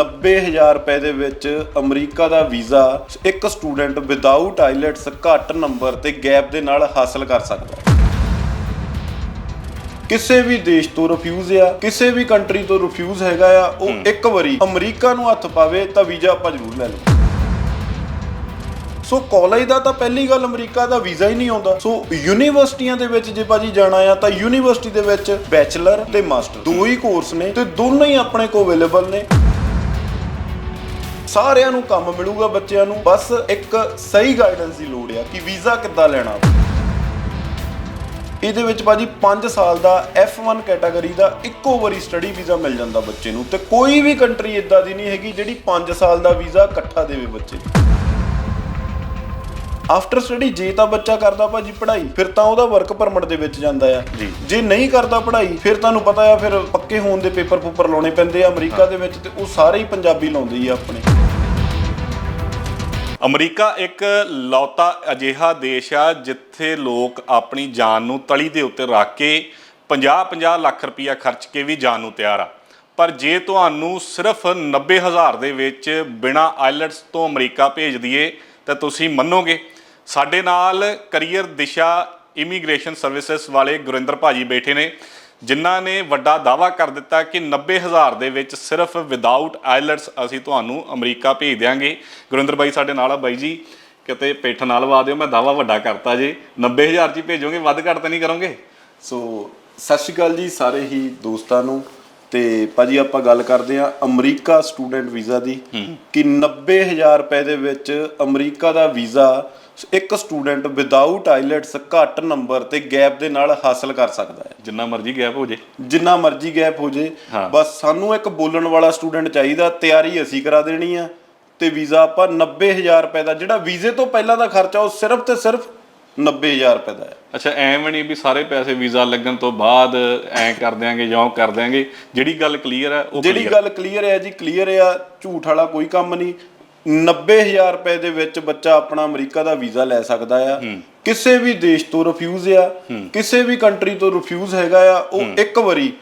90000 ਰੁਪਏ ਦੇ ਵਿੱਚ ਅਮਰੀਕਾ ਦਾ ਵੀਜ਼ਾ ਇੱਕ ਸਟੂਡੈਂਟ ਵਿਦਆਊਟ ਆਈਲੈਟਸ ਘੱਟ ਨੰਬਰ ਤੇ ਗੈਪ ਦੇ ਨਾਲ ਹਾਸਲ ਕਰ ਸਕਦਾ ਹੈ। ਕਿਸੇ ਵੀ ਦੇਸ਼ ਤੋਂ ਰਿਫਿਊਜ਼ ਆ ਕਿਸੇ ਵੀ ਕੰਟਰੀ ਤੋਂ ਰਿਫਿਊਜ਼ ਹੈਗਾ ਆ ਉਹ ਇੱਕ ਵਾਰੀ ਅਮਰੀਕਾ ਨੂੰ ਹੱਥ ਪਾਵੇ ਤਾਂ ਵੀਜ਼ਾ ਆਪਾਂ ਜ਼ਰੂਰ ਲੈ ਲਵਾਂਗੇ ਸੋ ਕਾਲਜ ਦਾ ਤਾਂ ਪਹਿਲੀ ਗੱਲ ਅਮਰੀਕਾ ਦਾ ਵੀਜ਼ਾ ਹੀ ਨਹੀਂ ਆਉਂਦਾ। ਸੋ ਯੂਨੀਵਰਸਿਟੀਆਂ ਦੇ ਵਿੱਚ ਜੇ ਭਾਜੀ ਜਾਣਾ ਆ ਤਾਂ ਯੂਨੀਵਰਸਿਟੀ ਦੇ ਵਿੱਚ ਬੈਚਲਰ ਤੇ ਮਾਸਟਰ ਦੋ ਹੀ ਕੋਰਸ ਨੇ ਤੇ ਦੋਨੋਂ ਹੀ ਆਪਣੇ ਕੋਲ ਅਵੇਲੇਬਲ ਨੇ। ਸਾਰਿਆਂ ਨੂੰ ਕੰਮ ਮਿਲੂਗਾ ਬੱਚਿਆਂ ਨੂੰ। ਬਸ ਇੱਕ ਸਹੀ ਗਾਈਡੈਂਸ ਦੀ ਲੋੜ ਆ ਕਿ ਵੀਜ਼ਾ ਕਿੱਦਾਂ ਲੈਣਾ। ਇਹਦੇ ਵਿੱਚ ਭਾਜੀ 5 ਸਾਲ ਦਾ F1 ਕੈਟਾਗਰੀ ਦਾ ਇੱਕੋ ਵਾਰੀ ਸਟੱਡੀ ਵੀਜ਼ਾ ਮਿਲ ਜਾਂਦਾ ਬੱਚੇ ਨੂੰ। ਤੇ ਕੋਈ ਵੀ ਕੰਟਰੀ ਇਦਾਂ ਦੀ ਨਹੀਂ ਹੈਗੀ ਜਿਹੜੀ 5 ਸਾਲ ਦਾ ਵੀਜ਼ਾ ਇਕੱਠਾ ਦੇਵੇ ਬੱਚੇ ਨੂੰ। ਆਫਟਰ ਸਟੱਡੀ ਜੇ ਤਾਂ ਬੱਚਾ ਕਰਦਾ ਭਾਜੀ ਪੜ੍ਹਾਈ ਫਿਰ ਤਾਂ ਉਹਦਾ ਵਰਕ ਪਰਮਿਟ ਦੇ ਵਿੱਚ ਜਾਂਦਾ ਆ। ਜੀ। ਨਹੀਂ ਕਰਦਾ ਪੜ੍ਹਾਈ ਫਿਰ ਤੁਹਾਨੂੰ ਪਤਾ ਆ ਫਿਰ ਪੱਕੇ ਹੋਣ ਦੇ ਪੇਪਰ ਪੂਪਰ ਲਾਉਣੇ ਪੈਂਦੇ ਆ ਅਮਰੀਕਾ ਦੇ ਵਿੱਚ ਤੇ ਉਹ ਸਾਰੇ ਹੀ ਪੰਜਾਬੀ ਲਾਉਂਦੇ ਆ ਆਪਣੇ। ਅਮਰੀਕਾ ਇੱਕ ਲੌਤਾ ਅਜਿਹਾ ਦੇਸ਼ ਆ ਜਿੱਥੇ ਲੋਕ ਆਪਣੀ ਜਾਨ ਨੂੰ ਤਲੀ ਦੇ ਉੱਤੇ ਰੱਖ ਕੇ 50-50 ਲੱਖ ਰੁਪਈਆ ਖਰਚ ਕੇ ਵੀ ਜਾਨ ਨੂੰ ਤਿਆਰ ਆ। ਪਰ ਜੇ ਤੁਹਾਨੂੰ ਸਿਰਫ 90000 ਦੇ ਵਿੱਚ ਬਿਨਾ ਆਈਲੈਟਸ ਤੋਂ ਅਮਰੀਕਾ ਭੇਜ ਦਈਏ ਤਾਂ ਤੁਸੀਂ ਮੰਨੋਗੇ ਸਾਡੇ ਨਾਲ ਕਰੀਅਰ ਦਿਸ਼ਾ ਇਮੀਗ੍ਰੇਸ਼ਨ ਸਰਵਿਸਿਜ਼ ਵਾਲੇ ਗੁਰਿੰਦਰ ਭਾਜੀ ਬੈਠੇ ਨੇ, ਜਿਨ੍ਹਾਂ ਨੇ ਵੱਡਾ ਦਾਵਾ ਕਰ ਦਿੱਤਾ ਕਿ 90000 ਦੇ ਵਿੱਚ ਸਿਰਫ ਵਿਦਆਊਟ ਆਇਲਟਸ ਅਸੀਂ ਤੁਹਾਨੂੰ ਅਮਰੀਕਾ ਭੇਜ ਦਿਆਂਗੇ। ਗੁਰਿੰਦਰ ਭਾਈ ਸਾਡੇ ਨਾਲ ਆ ਬਾਈ ਜੀ, ਕਿਤੇ ਪਿੱਠ ਨਾਲ ਵਾ ਦਿਓ, ਮੈਂ ਦਾਵਾ ਵੱਡਾ ਕਰਤਾ ਜੀ। 90000 ਚ ਭੇਜੋਗੇ, ਵੱਧ ਘੱਟ ਤਾਂ ਨਹੀਂ ਕਰੋਗੇ? ਸੋ, ਸਤਿ ਸ਼੍ਰੀ ਅਕਾਲ ਜੀ ਸਾਰੇ ਹੀ ਦੋਸਤਾਂ ਨੂੰ। ਤੇ ਭਾਜੀ ਆਪਾਂ ਗੱਲ ਕਰਦੇ ਆ ਅਮਰੀਕਾ ਸਟੂਡੈਂਟ ਵੀਜ਼ਾ ਦੀ ਕਿ 90000 ਰੁਪਏ ਦੇ ਵਿੱਚ ਅਮਰੀਕਾ ਦਾ ਵੀਜ਼ਾ ਇੱਕ ਸਟੂਡੈਂਟ ਵਿਦਆਊਟ ਆਈਲੈਟਸ ਘੱਟ ਨੰਬਰ ਤੇ ਗੈਪ ਦੇ ਨਾਲ ਹਾਸਲ ਕਰ ਸਕਦਾ ਹੈ। ਜਿੰਨਾ ਮਰਜ਼ੀ ਗੈਪ ਹੋ ਜੇ। ਜਿੰਨਾ ਮਰਜ਼ੀ ਗੈਪ ਹੋ ਜੇ। ਬਸ ਸਾਨੂੰ ਇੱਕ ਬੋਲਣ ਵਾਲਾ ਸਟੂਡੈਂਟ ਚਾਹੀਦਾ ਤਿਆਰੀ ਅਸੀਂ ਕਰਾ ਦੇਣੀ ਆ ਤੇ ਵੀਜ਼ਾ ਆਪਾਂ 90000 ਰੁਪਏ ਦਾ ਜਿਹੜਾ ਵੀਜ਼ੇ ਤੋਂ ਪਹਿਲਾਂ ਦਾ ਖਰਚਾ ਉਹ ਸਿਰਫ ਤੇ ਸਿਰਫ 90000 ਰੁਪਏ ਦਾ ਹੈ। ਅੱਛਾ ਐਵੇਂ ਨਹੀਂ ਵੀ ਸਾਰੇ ਪੈਸੇ ਵੀਜ਼ਾ ਲੱਗਣ ਤੋਂ ਬਾਅਦ ਐਂ ਕਰ ਦਿਆਂਗੇ ਜਾਂ ਕਰ ਦਿਆਂਗੇ। ਜਿਹੜੀ ਗੱਲ ਕਲੀਅਰ ਹੈ ਉਹ ਜਿਹੜੀ ਗੱਲ ਕਲੀਅਰ ਹੈ ਜੀ ਕਲੀਅਰ ਆ ਝੂਠ ਵਾਲਾ ਕੋਈ ਕੰਮ ਨਹੀਂ। 90000 ਰੁਪਏ ਦੇ ਵਿੱਚ ਬੱਚਾ ਆਪਣਾ ਅਮਰੀਕਾ ਦਾ ਵੀਜ਼ਾ ਲੈ ਸਕਦਾ ਆ। ਕਿਸੇ ਵੀ ਦੇਸ਼ ਤੋਂ ਰਿਫਿਊਜ਼ ਆ। ਕਿਸੇ ਵੀ ਕੰਟਰੀ ਤੋਂ ਰਿਫਿਊਜ਼ ਹੈਗਾ ਆ। ਉਹ ਇੱਕ ਵਾਰੀ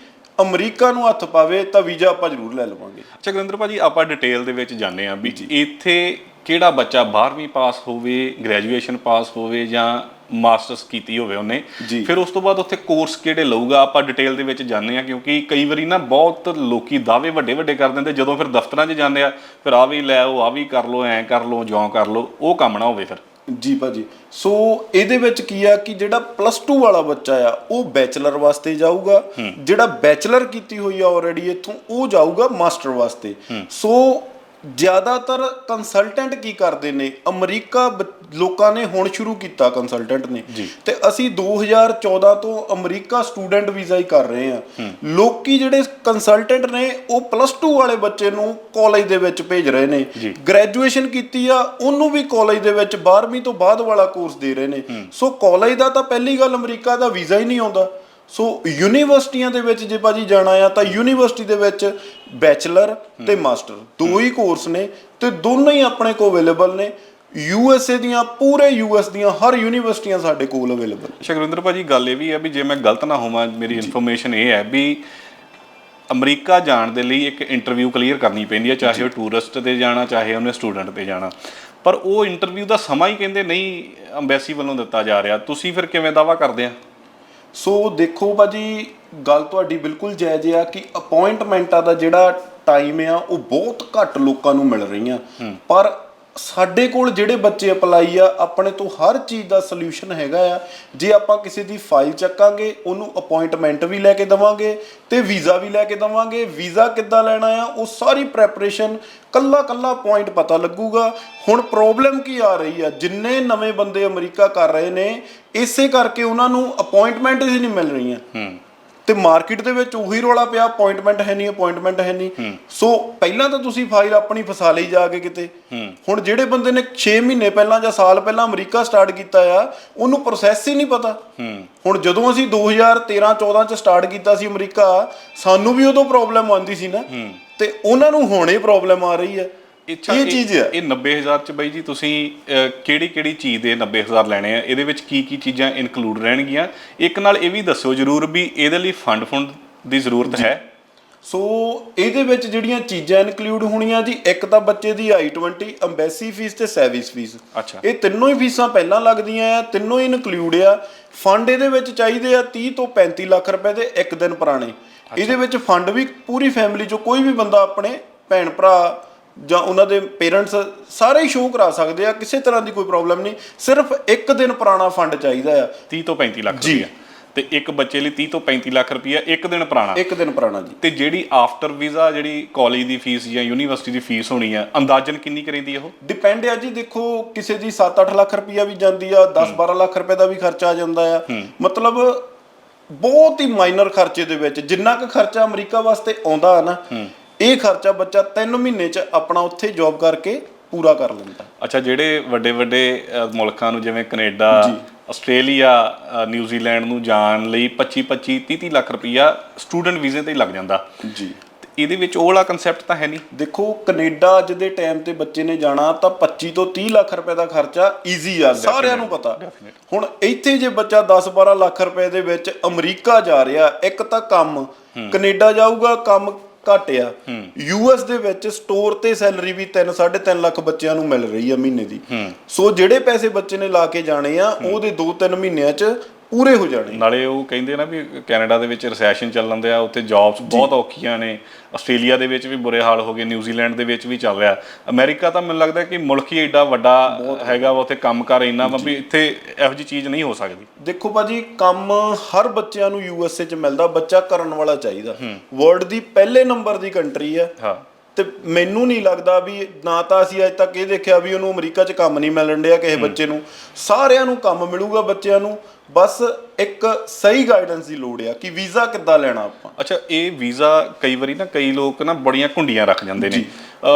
ਅਮਰੀਕਾ ਨੂੰ ਹੱਥ ਪਾਵੇ ਤਾਂ ਵੀਜ਼ਾ ਆਪਾਂ ਜ਼ਰੂਰ ਲੈ ਲਵਾਂਗੇ। ਅੱਛਾ ਗੁਰਿੰਦਰ ਭਾਜੀ ਆਪਾਂ ਡਿਟੇਲ ਦੇ ਵਿੱਚ ਜਾਣਦੇ ਆ ਵੀ ਇੱਥੇ ਕਿਹੜਾ ਬੱਚਾ 12ਵੀਂ ਪਾਸ ਹੋਵੇ ਗ੍ਰੈਜੂਏਸ਼ਨ ਪਾਸ ਹੋਵੇ ਜਾਂ ਮਾਸਟਰਸ ਕੀਤੀ ਹੋਵੇ ਉਹਨੇ। ਜੀ। ਫਿਰ ਉਸ ਤੋਂ ਬਾਅਦ ਉੱਥੇ ਕੋਰਸ ਕਿਹੜੇ ਲਊਗਾ ਆਪਾਂ ਡਿਟੇਲ ਦੇ ਵਿੱਚ ਜਾਣਦੇ ਆ ਕਿਉਂਕਿ ਕਈ ਵਾਰੀ ਨਾ ਬਹੁਤ ਲੋਕੀ ਦਾਅਵੇ ਵੱਡੇ ਵੱਡੇ ਕਰ ਦਿੰਦੇ ਜਦੋਂ ਫਿਰ ਦਫ਼ਤਰਾਂ 'ਚ ਜਾਂਦੇ ਆ ਫਿਰ ਆ ਵੀ ਲੈ ਆਓ ਆ ਵੀ ਕਰ ਲਓ ਐਂ ਕਰ ਲਓ ਜਿਉਂ ਕਰ ਲਓ ਉਹ ਕੰਮ ਨਾ ਹੋਵੇ ਫਿਰ। ਜੀ ਭਾਜੀ। ਸੋ ਇਹਦੇ ਵਿੱਚ ਕੀ ਆ ਕਿ ਜਿਹੜਾ ਪਲੱਸ 2 ਵਾਲਾ ਬੱਚਾ ਆ ਉਹ ਬੈਚਲਰ ਵਾਸਤੇ ਜਾਊਗਾ। ਜਿਹੜਾ ਬੈਚਲਰ ਕੀਤੀ ਹੋਈ ਆ ਆਲਰੇਡੀ ਇੱਥੋਂ ਉਹ ਜਾਊਗਾ ਮਾਸਟਰ ਵਾਸਤੇ। ਸੋ ਜ਼ਿਆਦਾਤਰ ਕੰਸਲਟੈਂਟ ਕੀ ਕਰਦੇ ਨੇ? ਅਮਰੀਕਾ ਲੋਕਾਂ ਨੇ ਹੁਣ ਸ਼ੁਰੂ ਕੀਤਾ ਕੰਸਲਟੈਂਟ ਨੇ। ਤੇ ਅਸੀਂ 2014 ਤੋਂ ਅਮਰੀਕਾ ਸਟੂਡੈਂਟ ਵੀਜ਼ਾ ਹੀ ਕਰ ਰਹੇ ਆ ਲੋਕੀ ਜਿਹੜੇ ਕੰਸਲਟੈਂਟ ਨੇ ਉਹ ਪਲੱਸ 2 ਵਾਲੇ ਬੱਚੇ ਨੂੰ ਕਾਲਜ ਦੇ ਵਿੱਚ ਭੇਜ ਰਹੇ ਨੇ। ਗ੍ਰੈਜੂਏਸ਼ਨ ਕੀਤੀ ਆ ਉਹਨੂੰ ਵੀ ਕਾਲਜ ਦੇ ਵਿੱਚ 12ਵੀਂ ਤੋਂ ਬਾਅਦ ਵਾਲਾ ਕੋਰਸ ਦੇ ਰਹੇ ਨੇ। ਸੋ ਕਾਲਜ ਦਾ ਤਾਂ ਪਹਿਲੀ ਗੱਲ ਅਮਰੀਕਾ ਦਾ ਵੀਜ਼ਾ ਹੀ ਨਹੀਂ ਆਉਂਦਾ। ਸੋ ਯੂਨੀਵਰਸਿਟੀਆਂ ਦੇ ਵਿੱਚ ਜੇ ਭਾਜੀ ਜਾਣਾ ਆ ਤਾਂ ਯੂਨੀਵਰਸਿਟੀ ਦੇ ਵਿੱਚ ਬੈਚਲਰ ਤੇ ਮਾਸਟਰ ਦੋ ਹੀ ਕੋਰਸ ਨੇ ਤੇ ਦੋਨੋਂ ਹੀ ਆਪਣੇ ਕੋਲ ਅਵੇਲੇਬਲ ਨੇ। ਯੂਐਸਏ ਦੀਆਂ ਪੂਰੇ ਯੂਐਸ ਦੀਆਂ ਹਰ ਯੂਨੀਵਰਸਿਟੀਆਂ ਸਾਡੇ ਕੋਲ ਅਵੇਲੇਬਲ ਸ਼ਗਰਿੰਦਰ ਭਾਜੀ ਗੱਲ ਇਹ ਵੀ ਹੈ ਵੀ ਜੇ ਮੈਂ ਗਲਤ ਨਾ ਹੋਵਾਂ ਮੇਰੀ ਇਨਫੋਰਮੇਸ਼ਨ ਇਹ ਹੈ ਵੀ ਅਮਰੀਕਾ ਜਾਣ ਦੇ ਲਈ ਇੱਕ ਇੰਟਰਵਿਊ ਕਲੀਅਰ ਕਰਨੀ ਪੈਂਦੀ ਹੈ ਚਾਹੇ ਉਹ ਟੂਰਿਸਟ ਤੇ ਜਾਣਾ ਚਾਹੇ ਉਹਨੇ ਸਟੂਡੈਂਟ ਤੇ ਜਾਣਾ। ਪਰ ਉਹ ਇੰਟਰਵਿਊ ਦਾ ਸਮਾਂ ਹੀ ਕਹਿੰਦੇ ਨਹੀਂ ਅੰਬੈਸੀ ਵੱਲੋਂ ਦਿੱਤਾ ਜਾ ਰਿਹਾ। ਤੁਸੀਂ ਫਿਰ ਕਿਵੇਂ ਦਾਵਾ ਕਰਦੇ ਆ? ਸੋ ਦੇਖੋ ਭਾਜੀ ਗੱਲ ਤੁਹਾਡੀ ਬਿਲਕੁਲ ਜਾਇਜ਼ ਆ ਕਿ ਅਪਾਇੰਟਮੈਂਟਾਂ ਦਾ ਜਿਹੜਾ ਟਾਈਮ ਆ ਉਹ ਬਹੁਤ ਘੱਟ ਲੋਕਾਂ ਨੂੰ ਮਿਲ ਰਹੀਆਂ। ਪਰ ਸਾਡੇ ਕੋਲ ਜਿਹੜੇ ਬੱਚੇ ਅਪਲਾਈ ਆ, ਆਪਣੇ ਤੋਂ ਹਰ ਚੀਜ਼ ਦਾ ਸੋਲੂਸ਼ਨ ਹੈਗਾ ਆ। ਜੇ ਆਪਾਂ ਕਿਸੇ ਦੀ ਫਾਈਲ ਚੱਕਾਂਗੇ, ਉਹਨੂੰ ਅਪਾਇੰਟਮੈਂਟ ਵੀ ਲੈ ਕੇ ਦਵਾਂਗੇ ਤੇ ਵੀਜ਼ਾ ਵੀ ਲੈ ਕੇ ਦਵਾਂਗੇ। ਵੀਜ਼ਾ ਕਿੱਦਾਂ ਲੈਣਾ ਆ, ਉਹ ਸਾਰੀ ਪ੍ਰੈਪਰੇਸ਼ਨ ਕੱਲਾ ਕੱਲਾ ਪੁਆਇੰਟ ਪਤਾ ਲੱਗੂਗਾ। ਹੁਣ ਪ੍ਰੋਬਲਮ ਕੀ ਆ ਰਹੀ ਆ? ਜਿੰਨੇ ਨਵੇਂ ਬੰਦੇ ਅਮਰੀਕਾ ਕਰ ਰਹੇ ਨੇ, ਇਸੇ ਕਰਕੇ ਉਹਨਾਂ ਨੂੰ ਅਪਾਇੰਟਮੈਂਟ ਹੀ ਨਹੀਂ ਮਿਲ ਰਹੀਆਂ। ਹੂੰ। ਤੇ ਮਾਰਕੀਟ ਦੇ ਵਿੱਚ ਉਹੀ ਰੋਲਾ ਪਿਆ ਅਪਾਇੰਟਮੈਂਟ ਹੈ ਨਹੀਂ ਅਪਾਇੰਟਮੈਂਟ ਹੈ ਨਹੀਂ। ਸੋ ਪਹਿਲਾਂ ਤਾਂ ਤੁਸੀਂ ਫਾਈਲ ਆਪਣੀ ਫਸਾ ਲਈ ਜਾ ਕੇ ਕਿਤੇ। ਹੁਣ ਜਿਹੜੇ ਬੰਦੇ ਨੇ 6 ਮਹੀਨੇ ਪਹਿਲਾਂ ਜਾਂ ਸਾਲ ਪਹਿਲਾਂ ਅਮਰੀਕਾ ਸਟਾਰਟ ਕੀਤਾ ਆ ਉਹਨੂੰ ਪ੍ਰੋਸੈਸ ਹੀ ਨਹੀਂ ਪਤਾ। ਹੁਣ ਜਦੋਂ ਅਸੀਂ 2013 14 ਚ ਸਟਾਰਟ ਕੀਤਾ ਸੀ ਅਮਰੀਕਾ ਸਾਨੂੰ ਵੀ ਉਦੋਂ ਪ੍ਰੋਬਲਮ ਆਉਂਦੀ ਸੀ ਨਾ। ਤੇ ਉਹਨਾਂ ਨੂੰ ਹੁਣੇ ਪ੍ਰੋਬਲਮ ਆ ਰਹੀ ਹੈ ਅੱਛਾ, ਇਹ ਚੀਜ਼ ਹੈ। ਇਹ 90000 ਚ ਬਾਈ ਜੀ ਤੁਸੀਂ ਕਿਹੜੀ ਕਿਹੜੀ ਚੀਜ਼ ਦੇ 90000 ਲੈਣੇ ਆ? ਇਹਦੇ ਵਿੱਚ ਕੀ ਕੀ ਚੀਜ਼ਾਂ ਇਨਕਲੂਡ ਰਹਿਣਗੀਆਂ? ਇੱਕ ਨਾਲ ਇਹ ਵੀ ਦੱਸਿਓ ਜਰੂਰ ਵੀ ਇਹਦੇ ਲਈ ਫੰਡ ਫੰਡ ਦੀ ਜ਼ਰੂਰਤ ਹੈ। ਸੋ ਇਹਦੇ ਵਿੱਚ ਜਿਹੜੀਆਂ ਚੀਜ਼ਾਂ ਇਨਕਲੂਡ ਹੋਣੀਆਂ ਜੀ ਇੱਕ ਤਾਂ ਬੱਚੇ ਦੀ I20 ਅੰਬੈਸੀ ਫੀਸ ਤੇ ਸੈਵਿਸ ਫੀਸ ਅੱਛਾ। ਇਹ ਤਿੰਨੋਂ ਹੀ ਫੀਸਾਂ ਪਹਿਲਾਂ ਲੱਗਦੀਆਂ ਆ ਤਿੰਨੋਂ ਹੀ ਇਨਕਲੂਡ ਆ। ਫੰਡ ਇਹਦੇ ਵਿੱਚ ਚਾਹੀਦੇ ਆ 30 ਤੋਂ 35 ਲੱਖ ਰੁਪਏ ਦੇ ਇੱਕ ਦਿਨ ਪੁਰਾਣੇ। ਇਹਦੇ ਵਿੱਚ ਫੰਡ ਵੀ ਪੂਰੀ ਫੈਮਿਲੀ ਚੋਂ ਕੋਈ ਵੀ ਬੰਦਾ ਆਪਣੇ ਭੈਣ ਭਰਾ ਜਾਂ ਉਹਨਾਂ ਦੇ ਪੇਰੈਂਟਸ ਸਾਰੇ ਹੀ ਸ਼ੋਅ ਕਰਾ ਸਕਦੇ ਆ ਕਿਸੇ ਤਰ੍ਹਾਂ ਦੀ ਕੋਈ ਪ੍ਰੋਬਲਮ ਨਹੀਂ ਸਿਰਫ ਇੱਕ ਦਿਨ ਪੁਰਾਣਾ ਫੰਡ ਚਾਹੀਦਾ ਆ। 30 ਤੋਂ 35 ਲੱਖ ਜੀ। ਰੁਪਇਆ ਤੇ ਇੱਕ ਬੱਚੇ ਲਈ 30 ਤੋਂ 35 ਲੱਖ ਰੁਪਇਆ ਇੱਕ ਦਿਨ ਪੁਰਾਣਾ। ਇੱਕ ਦਿਨ ਪੁਰਾਣਾ ਜੀ। ਤੇ ਜਿਹੜੀ ਆਫਟਰ ਵੀਜ਼ਾ ਜਿਹੜੀ ਕਾਲਜ ਦੀ ਫੀਸ ਜਾਂ ਯੂਨੀਵਰਸਿਟੀ ਦੀ ਫੀਸ ਹੋਣੀ ਆ ਅੰਦਾਜ਼ਨ ਕਿੰਨੀ ਕਰੇਂਦੀ ਉਹ? ਡਿਪੈਂਡ ਆ ਜੀ ਦੇਖੋ ਕਿਸੇ ਦੀ 7-8 ਲੱਖ ਰੁਪਈਆ ਵੀ ਜਾਂਦੀ ਆ 10-12 ਲੱਖ ਰੁਪਏ ਦਾ ਵੀ ਖਰਚਾ ਆ ਜਾਂਦਾ ਆ। ਮਤਲਬ ਬਹੁਤ ਹੀ ਮਾਈਨਰ ਖਰਚੇ ਦੇ ਵਿੱਚ ਜਿੰਨਾ ਕੁ ਖਰਚਾ ਅਮਰੀਕਾ ਵਾਸਤੇ ਆਉਂਦਾ ਆ ਨਾ ਇਹ ਖਰਚਾ ਬੱਚਾ 3 ਮਹੀਨੇ ਚ ਆਪਣਾ ਉੱਥੇ ਜੌਬ ਕਰਕੇ ਪੂਰਾ ਕਰ ਲੈਂਦਾ। ਅੱਛਾ ਜਿਹੜੇ ਵੱਡੇ ਵੱਡੇ ਮੁਲਕਾਂ ਨੂੰ ਜਿਵੇਂ ਕੈਨੇਡਾ ਆਸਟ੍ਰੇਲੀਆ ਨਿਊਜ਼ੀਲੈਂਡ ਨੂੰ ਜਾਣ ਲਈ 25 25 30 30 ਲੱਖ ਰੁਪਈਆ ਸਟੂਡੈਂਟ ਵੀਜ਼ੇ ਤੇ ਲੱਗ ਜਾਂਦਾ। ਜੀ। ਇਹਦੇ ਵਿੱਚ ਉਹ ਵਾਲਾ ਕਨਸੈਪਟ ਤਾਂ ਹੈ ਨਹੀਂ। ਦੇਖੋ ਕੈਨੇਡਾ ਅੱਜ ਦੇ ਟਾਈਮ ਤੇ ਬੱਚੇ ਨੇ ਜਾਣਾ ਤਾਂ 25 ਤੋਂ 30 ਲੱਖ ਰੁਪਏ ਦਾ ਖਰਚਾ ਈਜ਼ੀ ਆ ਸਾਰਿਆਂ ਨੂੰ ਪਤਾ। ਹੁਣ ਇੱਥੇ ਜੇ ਬੱਚਾ 10-12 ਲੱਖ ਰੁਪਏ ਦੇ ਵਿੱਚ ਅਮਰੀਕਾ ਜਾ ਰਿਹਾ ਇੱਕ ਤਾਂ ਕੰਮ ਕੈਨੇਡਾ ਜਾਊਗਾ ਕੰਮ ਘੱਟ ਆ ਯੂਐਸ ਦੇ ਵਿੱਚ ਸਟੋਰ ਤੇ ਸੈਲਰੀ ਵੀ 3 3.5 ਲੱਖ ਬੱਚਿਆਂ ਨੂੰ ਮਿਲ ਰਹੀ ਆ ਮਹੀਨੇ ਦੀ। ਸੋ ਜਿਹੜੇ ਪੈਸੇ ਬੱਚੇ ਨੇ ਲਾ ਕੇ ਜਾਣੇ ਆ ਉਹਦੇ 2-3 ਮਹੀਨਿਆਂ 'ਚ ਪੂਰੇ ਹੋ ਜਾਣੇ। ਨਾਲੇ ਉਹ ਕਹਿੰਦੇ ਨਾ ਵੀ ਕੈਨੇਡਾ ਦੇ ਵਿੱਚ ਰੈਸੈਸ਼ਨ ਚੱਲਣ ਦਿਆ ਉੱਥੇ ਜੌਬਸ ਬਹੁਤ ਔਖੀਆਂ ਨੇ। ਆਸਟ੍ਰੇਲੀਆ ਦੇ ਵਿੱਚ ਵੀ ਬੁਰੇ ਹਾਲ ਹੋ ਗਏ ਨਿਊਜ਼ੀਲੈਂਡ ਦੇ ਵਿੱਚ ਵੀ ਚੱਲ ਰਿਹਾ। ਅਮਰੀਕਾ ਤਾਂ ਮੈਨੂੰ ਲੱਗਦਾ ਕਿ ਮੁਲਕ ਹੀ ਐਡਾ ਵੱਡਾ ਹੈਗਾ ਵਾ ਉੱਥੇ ਕੰਮਕਾਰ ਇੰਨਾ ਵਾ ਵੀ ਇੱਥੇ ਇਹੋ ਜੀ ਚੀਜ਼ ਨਹੀਂ ਹੋ ਸਕਦੀ। ਦੇਖੋ ਭਾਜੀ ਕੰਮ ਹਰ ਬੱਚਿਆਂ ਨੂੰ ਯੂਐਸਏ ਚ ਮਿਲਦਾ ਬੱਚਾ ਕਰਨ ਵਾਲਾ ਚਾਹੀਦਾ। ਵਰਲਡ ਦੀ ਪਹਿਲੇ ਨੰਬਰ ਦੀ ਕੰਟਰੀ ਆ। ਹਾਂ। ਤੇ ਮੈਨੂੰ ਨਹੀਂ ਲੱਗਦਾ ਵੀ ਨਾ ਤਾਂ ਅਸੀਂ ਅਜੇ ਤੱਕ ਇਹ ਦੇਖਿਆ ਵੀ ਉਹਨੂੰ ਅਮਰੀਕਾ 'ਚ ਕੰਮ ਨਹੀਂ ਮਿਲਣ ਡਿਆ ਕਿਸੇ ਬੱਚੇ ਨੂੰ। ਸਾਰਿਆਂ ਨੂੰ ਕੰਮ ਮਿਲੂਗਾ ਬੱਚਿਆਂ ਨੂੰ। ਬਸ ਇੱਕ ਸਹੀ ਗਾਈਡੈਂਸ ਦੀ ਲੋੜ ਆ ਕਿ ਵੀਜ਼ਾ ਕਿੱਦਾਂ ਲੈਣਾ ਆਪਾਂ। ਅੱਛਾ ਇਹ ਵੀਜ਼ਾ ਕਈ ਵਾਰੀ ਨਾ ਕਈ ਲੋਕ ਨਾ ਬੜੀਆਂ ਘੁੰਡੀਆਂ ਰੱਖ ਜਾਂਦੇ ਨੇ।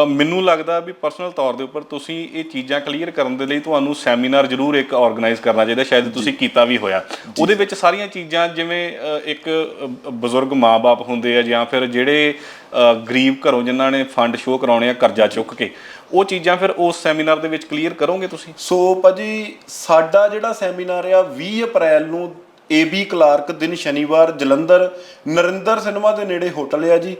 ਮੈਨੂੰ ਲੱਗਦਾ ਵੀ ਪਰਸਨਲ ਤੌਰ ਦੇ ਉੱਪਰ ਤੁਸੀਂ ਇਹ ਚੀਜ਼ਾਂ ਕਲੀਅਰ ਕਰਨ ਦੇ ਲਈ ਤੁਹਾਨੂੰ ਸੈਮੀਨਾਰ ਜ਼ਰੂਰ ਇੱਕ ਆਰਗੇਨਾਈਜ਼ ਕਰਨਾ ਚਾਹੀਦਾ ਸ਼ਾਇਦ ਤੁਸੀਂ ਕੀਤਾ ਵੀ ਹੋਇਆ। ਉਹਦੇ ਵਿੱਚ ਸਾਰੀਆਂ ਚੀਜ਼ਾਂ ਜਿਵੇਂ ਇੱਕ ਬਜ਼ੁਰਗ ਮਾਪੇ ਹੁੰਦੇ ਆ ਜਾਂ ਫਿਰ ਜਿਹੜੇ ਗਰੀਬ ਘਰੋਂ ਜਿਨ੍ਹਾਂ ਨੇ ਫੰਡ ਸ਼ੋਅ ਕਰਾਉਣੇ ਆ ਕਰਜ਼ਾ ਚੁੱਕ ਕੇ ਉਹ ਚੀਜ਼ਾਂ ਫਿਰ ਉਸ ਸੈਮੀਨਾਰ ਦੇ ਵਿੱਚ ਕਲੀਅਰ ਕਰੋਗੇ ਤੁਸੀਂ? ਸੋ ਭਾਜੀ ਸਾਡਾ ਜਿਹੜਾ ਸੈਮੀਨਾਰ ਆ 20 ਅਪ੍ਰੈਲ ਨੂੰ ਏਬੀ ਕਲਾਰਕ ਦਿਨ ਸ਼ਨੀਵਾਰ ਜਲੰਧਰ ਨਰਿੰਦਰ ਸਿਨੇਮਾ ਦੇ ਨੇੜੇ ਹੋਟਲ ਆ ਜੀ।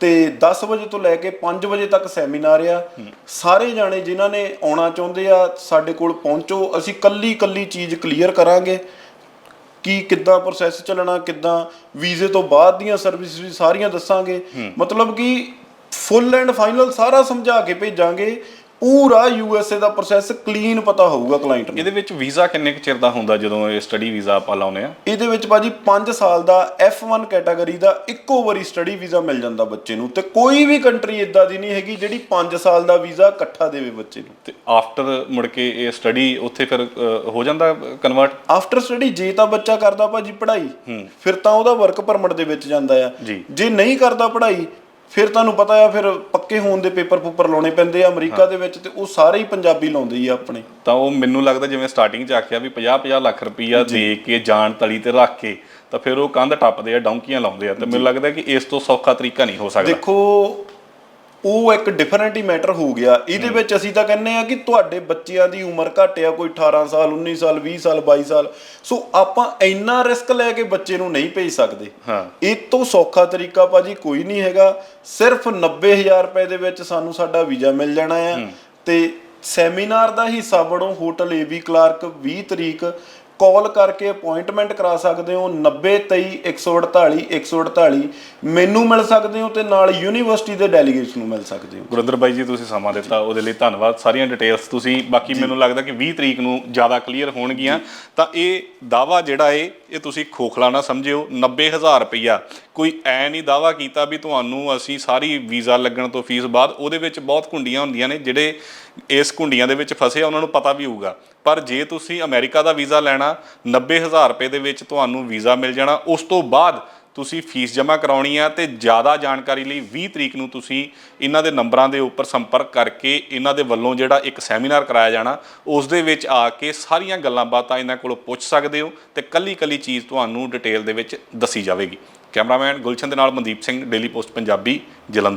ਤੇ 10 ਵਜੇ ਤੋਂ ਲੈ ਕੇ 5 ਵਜੇ ਤੱਕ ਸੈਮੀਨਾਰ ਆ। ਸਾਰੇ ਜਾਣੇ ਜਿਨ੍ਹਾਂ ਨੇ ਆਉਣਾ ਚਾਹੁੰਦੇ ਆ ਸਾਡੇ ਕੋਲ ਪਹੁੰਚੋ। ਅਸੀਂ ਕੱਲੀ ਕੱਲੀ ਚੀਜ਼ ਕਲੀਅਰ ਕਰਾਂਗੇ। ਕੀ ਕਿੱਦਾਂ ਪ੍ਰੋਸੈਸ ਚੱਲਣਾ ਕਿੱਦਾਂ ਵੀਜ਼ੇ ਤੋਂ ਬਾਅਦ ਦੀਆਂ ਸਰਵਿਸ ਵੀ ਸਾਰੀਆਂ ਦੱਸਾਂਗੇ। ਮਤਲਬ ਕਿ ਫੁੱਲ ਐਂਡ ਫਾਈਨਲ ਸਾਰਾ ਸਮਝਾ ਕੇ ਭੇਜਾਂਗੇ। ਪੂਰਾ ਯੂਐਸਏ ਦਾ ਪ੍ਰੋਸੈਸ ਕਲੀਨ ਪਤਾ ਹੋਊਗਾ ਕਲਾਇੰਟ ਨੂੰ। ਇਹਦੇ ਵਿੱਚ ਵੀਜ਼ਾ ਕਿੰਨੇ ਕੁ ਚਿਰ ਦਾ ਹੁੰਦਾ ਜਦੋਂ ਇਹ ਸਟੱਡੀ ਵੀਜ਼ਾ ਆਪਾਂ ਲਾਉਨੇ ਆ? ਇਹਦੇ ਵਿੱਚ ਭਾਜੀ 5 ਸਾਲ ਦਾ F1 ਕੈਟਾਗਰੀ ਦਾ ਇੱਕੋ ਵਾਰੀ ਸਟੱਡੀ ਵੀਜ਼ਾ ਮਿਲ ਜਾਂਦਾ ਬੱਚੇ ਨੂੰ ਤੇ ਕੋਈ ਵੀ ਕੰਟਰੀ ਇਦਾਂ ਦੀ ਨਹੀਂ ਹੈਗੀ ਜਿਹੜੀ 5 ਸਾਲ ਦਾ ਵੀਜ਼ਾ ਇਕੱਠਾ ਦੇਵੇ ਬੱਚੇ ਨੂੰ। ਤੇ ਆਫਟਰ ਮੁੜ ਕੇ ਇਹ ਸਟੱਡੀ ਉੱਥੇ ਫਿਰ ਅ, ਹੋ ਜਾਂਦਾ ਕਨਵਰਟ ਆਫਟਰ ਸਟੱਡੀ ਜੇ ਤਾਂ ਬੱਚਾ ਕਰਦਾ ਭਾਜੀ ਪੜ੍ਹਾਈ ਫਿਰ ਤਾਂ ਉਹਦਾ ਵਰਕ ਪਰਮਿਟ ਦੇ ਵਿੱਚ ਜਾਂਦਾ ਆ। ਜੀ। ਜੇ ਨਹੀਂ ਕਰਦਾ ਪੜ੍ਹਾਈ ਫਿਰ ਤੁਹਾਨੂੰ ਪਤਾ ਆ ਫਿਰ ਪੱਕੇ ਹੋਣ ਦੇ ਪੇਪਰ ਪੂਪਰ ਲਾਉਣੇ ਪੈਂਦੇ ਆ ਅਮਰੀਕਾ ਦੇ ਵਿੱਚ ਤੇ ਉਹ ਸਾਰੇ ਹੀ ਪੰਜਾਬੀ ਲਾਉਂਦੇ ਹੀ ਆ ਆਪਣੇ। ਤਾਂ ਉਹ ਮੈਨੂੰ ਲੱਗਦਾ ਜਿਵੇਂ ਸਟਾਰਟਿੰਗ 'ਚ ਆਖਿਆ ਵੀ 50-50 ਲੱਖ ਰੁਪਈਆ ਦੇ ਕੇ ਜਾਣ ਤਲੀ ਤੇ ਰੱਖ ਕੇ ਤਾਂ ਫਿਰ ਉਹ ਕੰਧ ਟੱਪਦੇ ਆ ਡੌਂਕੀਆਂ ਲਾਉਂਦੇ ਆ। ਤੇ ਮੈਨੂੰ ਲੱਗਦਾ ਕਿ ਇਸ ਤੋਂ ਸੌਖਾ ਤਰੀਕਾ ਨਹੀਂ ਹੋ ਸਕਦਾ। ਦੇਖੋ ਉਹ ਇੱਕ ਡਿਫਰੈਂਟ ਹੀ ਮੈਟਰ ਹੋ ਗਿਆ। ਇਹਦੇ ਵਿੱਚ ਅਸੀਂ ਤਾਂ ਕਹਿੰਨੇ ਆ ਕਿ ਤੁਹਾਡੇ ਬੱਚਿਆਂ ਦੀ ਉਮਰ ਘੱਟ ਆ ਕੋਈ 18 ਸਾਲ 19 ਸਾਲ 20 ਸਾਲ 22 ਸਾਲ। ਸੋ ਆਪਾਂ ਇੰਨਾ ਰਿਸਕ ਲੈ ਕੇ ਬੱਚੇ ਨੂੰ ਨਹੀਂ ਭੇਜ ਸਕਦੇ। ਹਾਂ। ਇਹ ਤੋਂ ਸੌਖਾ ਤਰੀਕਾ ਭਾਜੀ ਕੋਈ ਨਹੀਂ ਹੈਗਾ। ਸਿਰਫ 90000 ਰੁਪਏ ਦੇ ਵਿੱਚ ਸਾਨੂੰ ਸਾਡਾ ਵੀਜ਼ਾ ਮਿਲ ਜਾਣਾ ਆ। ਤੇ ਸੈਮੀਨਾਰ ਦਾ ਹਿੱਸਾ ਬਣੋ ਹੋਟਲ ਏਬੀ ਕਲਾਰਕ 20 ਤਰੀਕ। ਕਾਲ ਕਰਕੇ ਅਪਾਇੰਟਮੈਂਟ ਕਰਾ ਸਕਦੇ ਹੋ 90 23 148 148 ਮੈਨੂੰ ਮਿਲ ਸਕਦੇ ਹੋ ਤੇ ਨਾਲ ਯੂਨੀਵਰਸਿਟੀ ਦੇ ਡੈਲੀਗੇਟਸ ਨੂੰ ਮਿਲ ਸਕਦੇ ਹੋ। ਗੁਰਿੰਦਰ ਬਾਈ ਜੀ ਤੁਸੀਂ ਸਮਾਂ ਦਿੱਤਾ ਉਹਦੇ ਲਈ ਧੰਨਵਾਦ। ਸਾਰੀਆਂ ਡਿਟੇਲਸ ਤੁਸੀਂ ਬਾਕੀ ਮੈਨੂੰ ਲੱਗਦਾ ਕਿ 20 ਤਰੀਕ ਨੂੰ ਜ਼ਿਆਦਾ ਕਲੀਅਰ ਹੋਣਗੀਆਂ। ਤਾਂ ਇਹ ਦਾਵਾ ਜਿਹੜਾ ਏ ਇਹ ਤੁਸੀਂ ਖੋਖਲਾ ਨਾ ਸਮਝਿਓ 90000 ਰੁਪਈਆ। ਕੋਈ ਐ ਨਹੀਂ ਦਾਵਾ ਕੀਤਾ ਵੀ ਤੁਹਾਨੂੰ ਅਸੀਂ ਸਾਰੀ ਵੀਜ਼ਾ ਲੱਗਣ ਤੋਂ ਫੀਸ ਬਾਅਦ ਉਹਦੇ ਵਿੱਚ ਬਹੁਤ ਕੁੰਡੀਆਂ ਹੁੰਦੀਆਂ ਨੇ ਜਿਹੜੇ ਇਸ ਕੁੰਡੀਆਂ ਦੇ ਵਿੱਚ ਫਸੇ ਆ ਉਹਨਾਂ ਨੂੰ ਪਤਾ ਵੀ ਹੋਊਗਾ। ਪਰ ਜੇ ਤੁਸੀਂ ਅਮਰੀਕਾ ਦਾ ਵੀਜ਼ਾ ਲੈਣਾ 90000 ਰੁਪਏ ਦੇ ਵਿੱਚ ਤੁਹਾਨੂੰ ਵੀਜ਼ਾ ਮਿਲ ਜਾਣਾ, ਉਸ ਤੋਂ ਬਾਅਦ ਤੁਸੀਂ ਫੀਸ ਜਮ੍ਹਾਂ ਕਰਾਉਣੀ ਆ ਤੇ ਜ਼ਿਆਦਾ ਜਾਣਕਾਰੀ ਲਈ 20 ਤਰੀਕ ਨੂੰ ਤੁਸੀਂ ਇਹਨਾਂ ਦੇ ਨੰਬਰਾਂ ਦੇ ਉੱਪਰ ਸੰਪਰਕ ਕਰਕੇ ਇਹਨਾਂ ਦੇ ਵੱਲੋਂ ਜਿਹੜਾ ਇੱਕ ਸੈਮੀਨਾਰ ਕਰਾਇਆ ਜਾਣਾ, ਉਸ ਦੇ ਵਿੱਚ ਆ ਕੇ ਸਾਰੀਆਂ ਗੱਲਾਂ ਬਾਤਾਂ ਇਹਨਾਂ ਕੋਲੋਂ ਪੁੱਛ ਸਕਦੇ ਹੋ ਤੇ ਕੱਲੀ ਕੱਲੀ ਚੀਜ਼ ਤੁਹਾਨੂੰ ਡਿਟੇਲ ਦੇ ਵਿੱਚ ਦੱਸੀ ਜਾਵੇਗੀ। ਕੈਮਰਾਮੈਨ ਗੁਲਸ਼ਨ ਦੇ ਨਾਲ ਮਨਦੀਪ ਸਿੰਘ, ਡੇਲੀ ਪੋਸਟ ਪੰਜਾਬੀ, ਜਲੰਧਰ।